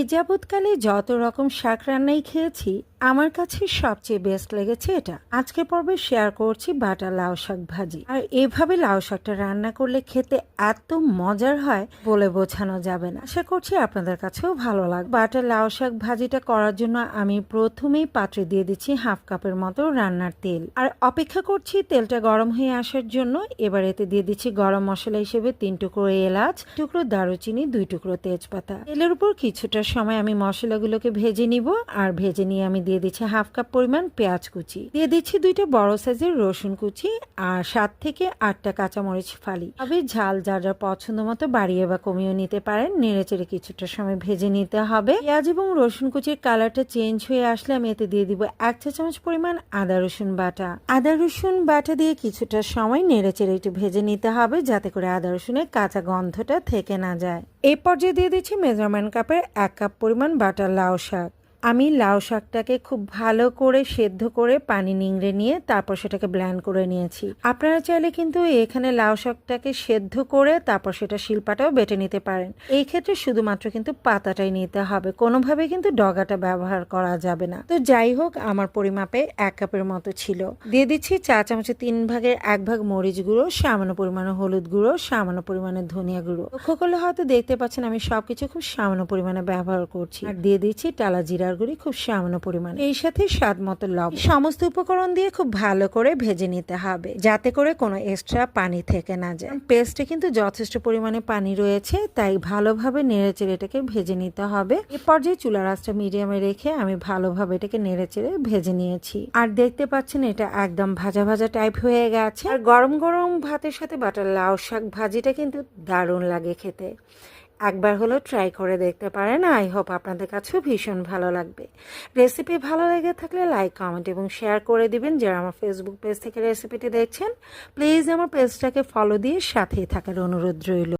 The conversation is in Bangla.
এ যাবৎকালে যত রকম শাক রান্নাই খেয়েছি আমার কাছে সবচেয়ে বেস্ট লেগেছে এটা। আজকে পর্বে শেয়ার করছি বাটা লাউ শাক ভাজি। আর এভাবে লাউ শাকটা রান্না করলে খেতে এত মজার হয় বলে বোঝানো যাবে না। আশা করছি আপনাদের কাছেও ভালো লাগবে বাটা লাউ শাক ভাজিটা করার জন্য আমি প্রথমেই পাত্রে দিয়ে দিচ্ছি হাফ কাপের মতো রান্নার তেল। আর অপেক্ষা করছি তেলটা গরম হয়ে আসার জন্য। এবার এতে দিয়ে দিচ্ছি গরম মশলা হিসেবে তিন টুকরো এলাচ টুকরো দারুচিনি, দুই টুকরো তেজপাতা। তেলের উপর কিছুটা সময় আমি মশলাগুলোকে ভেজে নিব। আর ভেজে নিয়ে আমি দিয়ে দিচ্ছি হাফ কাপ পরিমাণ পেঁয়াজ কুচি। দিয়ে দিচ্ছি দুইটা বড় সাইজের রসুন কুচি আর সাত থেকে আটটা কাঁচামরিচ ফালি। তবে ঝাল যার যার পছন্দ মতো বাড়িয়ে বা কমিয়ে নিতে পারেন। নেড়ে চেড়ে কিছুটা সময় ভেজে নিতে হবে। পেঁয়াজ এবং রসুন কুচির কালারটা চেঞ্জ হয়ে আসলে আমি এতে দিয়ে দিব এক চা চামচ পরিমাণ আদা, রসুন বাটা। আদা, রসুন বাটা দিয়ে কিছুটা সময় নেড়ে চেড়ে একটু ভেজে নিতে হবে যাতে করে আদা, রসুনের কাঁচা গন্ধটা থেকে না যায়। এই পর্যায়ে দিয়ে দিচ্ছি মেজারমেন্ট কাপের এক কাপ পরিমাণ বাটা লাউ শাক। আমি লাউ শাকটাকে খুব ভালো করে সেদ্ধ করে পানি নিংড়ে নিয়ে তারপর সেটাকে ব্ল্যান্ড করে নিয়েছি। আপনারা চাইলে কিন্তু এখানে লাউ শাকটাকে সেদ্ধ করে তারপর সেটা শিল্পাটাও বেটে নিতে পারেন। এই ক্ষেত্রে শুধুমাত্র কিন্তু পাতাটাই নিতে হবে। কোনোভাবে কিন্তু ডগাটা ব্যবহার করা যাবে না। তো যাই হোক, আমার পরিমাপে এক কাপের মতো ছিল। দিয়ে দিচ্ছি চা চামচে তিন ভাগের এক ভাগ মরিচ গুঁড়ো, সামান্য পরিমাণে হলুদ গুঁড়ো, সামান্য পরিমাণে ধনিয়া গুঁড়ো। লক্ষ্য করলে হয়তো দেখতে পাচ্ছেন আমি সবকিছু খুব সামান্য পরিমাণে ব্যবহার করছি। আর দিয়ে দিচ্ছি টালা গুঁড়ি খুব সামান্য পরিমাণে। এই সাথে স্বাদ মতো লবণ সমস্ত উপকরণ দিয়ে খুব ভালো করে ভেজে নিতে হবে, যাতে করে কোনো এক্সট্রা পানি থেকে না যায়। পেস্টে কিন্তু যথেষ্ট পরিমাণে পানি রয়েছে, তাই ভালোভাবে নেড়ে চেড়ে এটাকে ভেজে নিতে হবে। এ পর্যায়ে চুলা রাসটা মিডিয়ামে রেখে আমি ভালোভাবে এটাকে নেড়ে চেড়ে ভেজে নিয়েছি। আর দেখতে পাচ্ছেন এটা একদম ভাজা ভাজা টাইপ হয়ে গেছে। আর গরম গরম ভাতের সাথে বাটার লাউ শাক ভাজিটা কিন্তু দারুণ লাগে খেতে। একবার হলো ট্রাই করে দেখতে পারেন। আই হোপ আপনাদের কাছেও ভীষণ ভালো লাগবে। রেসিপি ভালো লেগে থাকলে লাইক কমেন্ট এবং শেয়ার করে দিবেন। যারা আমার ফেসবুক পেজ থেকে রেসিপিটি দেখছেন প্লিজ আমার পেজটাকে ফলো দিয়ে সাথেই থাকার অনুরোধ রইল।